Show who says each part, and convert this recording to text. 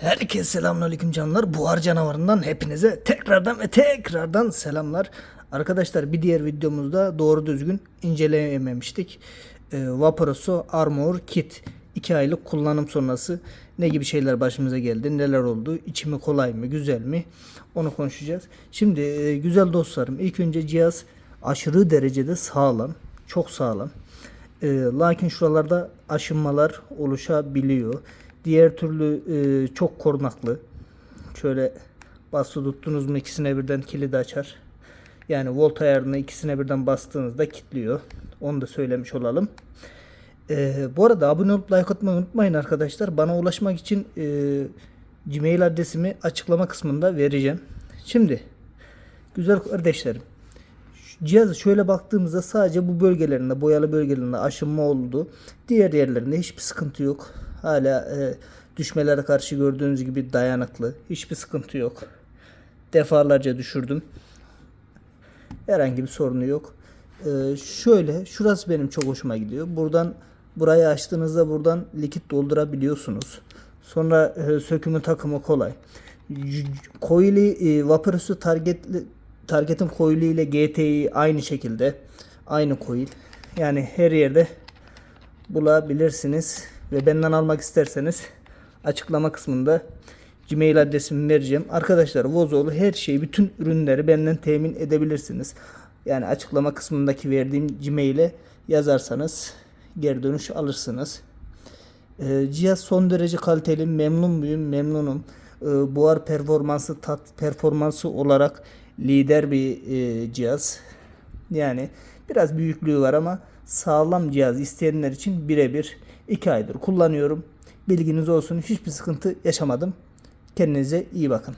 Speaker 1: Herkese selamünaleyküm canlar. Buhar canavarından hepinize tekrardan ve tekrardan selamlar. Arkadaşlar bir diğer videomuzda doğru düzgün inceleyememiştik. Ee, Vaporos'u Armor Kit 2 aylık kullanım sonrası ne gibi şeyler başımıza geldi, neler oldu, içimi kolay mı, güzel mi onu konuşacağız. Şimdi e, güzel dostlarım ilk önce cihaz aşırı derecede sağlam, çok sağlam. E, lakin şuralarda aşınmalar oluşabiliyor. Diğer türlü e, çok korunaklı. Şöyle bastı tuttunuz mu ikisine birden kilidi açar. Yani volt ayarını ikisine birden bastığınızda kilitliyor. Onu da söylemiş olalım. E, bu arada abone olup like atmayı unutmayın arkadaşlar. Bana ulaşmak için e, Gmail adresimi açıklama kısmında vereceğim. Şimdi güzel kardeşlerim Cihazı şöyle baktığımızda sadece bu bölgelerinde, boyalı bölgelerinde aşınma oldu. Diğer yerlerinde hiçbir sıkıntı yok. Hala e, düşmelere karşı gördüğünüz gibi dayanıklı. Hiçbir sıkıntı yok. Defalarca düşürdüm. Herhangi bir sorunu yok. E, şöyle, şurası benim çok hoşuma gidiyor. Buradan burayı açtığınızda buradan likit doldurabiliyorsunuz. Sonra e, sökümü takımı kolay. Coil'i e, Vaporus'u targetli Target'in coil'i ile GT'yi aynı şekilde aynı coil. Yani her yerde bulabilirsiniz ve benden almak isterseniz açıklama kısmında Gmail adresimi vereceğim. Arkadaşlar Vozoğlu her şeyi bütün ürünleri benden temin edebilirsiniz. Yani açıklama kısmındaki verdiğim Gmail'e yazarsanız geri dönüş alırsınız. Ee, cihaz son derece kaliteli. Memnun muyum? Memnunum. Ee, buhar performansı tat performansı olarak lider bir e, cihaz. Yani biraz büyüklüğü var ama sağlam cihaz isteyenler için birebir 2 aydır kullanıyorum. Bilginiz olsun hiçbir sıkıntı yaşamadım. Kendinize iyi bakın.